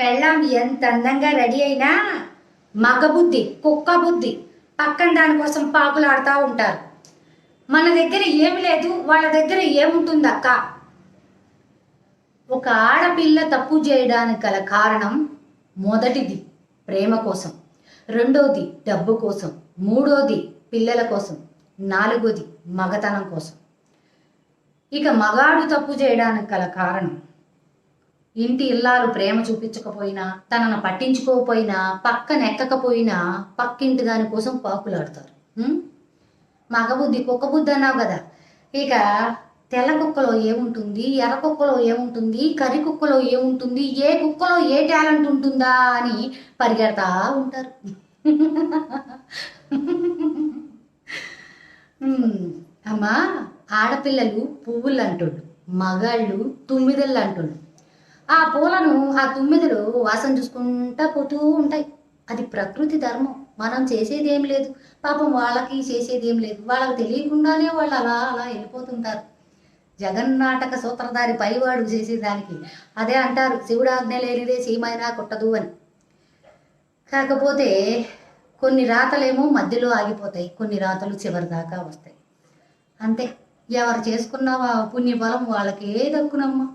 పెళ్ళాం ఎంత అందంగా రెడీ అయినా మగ బుద్ధి కుక్క బుద్ధి పక్కన దానికోసం పాకులాడుతూ ఉంటారు. మన దగ్గర ఏమి లేదు వాళ్ళ దగ్గర ఏముంటుంది అక్క ఒక ఆడపిల్ల తప్పు చేయడానికి గల కారణం మొదటిది ప్రేమ కోసం రెండోది డబ్బు కోసం మూడోది పిల్లల కోసం నాలుగోది మగతనం కోసం. ఇక మగాడు తప్పు చేయడానికి గల కారణం ఇంటి ఇల్లాలు ప్రేమ చూపించకపోయినా తనను పట్టించుకోకపోయినా పక్కన ఎక్కకపోయినా పక్కింటి దాని కోసం పాకులాడతారు. మగబుద్ధి కుక్క బుద్ధి అన్నావు కదా. ఇక తెల్ల కుక్కలో ఏముంటుంది ఎర్ర కుక్కలో ఏముంటుంది కర్రి కుక్కలో ఏముంటుంది ఏ కుక్కలో ఏ టాలెంట్ ఉంటుందా అని పరిగెడతా ఉంటారు. అమ్మా ఆడపిల్లలు పువ్వులు అంటోళ్ళు మగాళ్ళు తుమ్మిదళ్ళు అంటోళ్ళు ఆ పూలను ఆ తుమ్మిదలు వాసన చూసుకుంటా పోతూ ఉంటాయి. అది ప్రకృతి ధర్మం. మనం చేసేది ఏం లేదు. పాపం వాళ్ళకి చేసేది ఏం లేదు. వాళ్ళకి తెలియకుండానే వాళ్ళు అలా అలా వెళ్ళిపోతుంటారు. జగన్నాటక సూత్రధారి పైవాడు చేసేదానికి అదే అంటారు. శివుడు ఆజ్ఞ లేనిదే సీమైనా కొట్టదు అని. కాకపోతే కొన్ని రాతలేమో మధ్యలో ఆగిపోతాయి. కొన్ని రాతలు చివరి దాకా వస్తాయి. అంతే. ఎవరు చేసుకున్న పుణ్యఫలం వాళ్ళకే దక్కునమ్మా.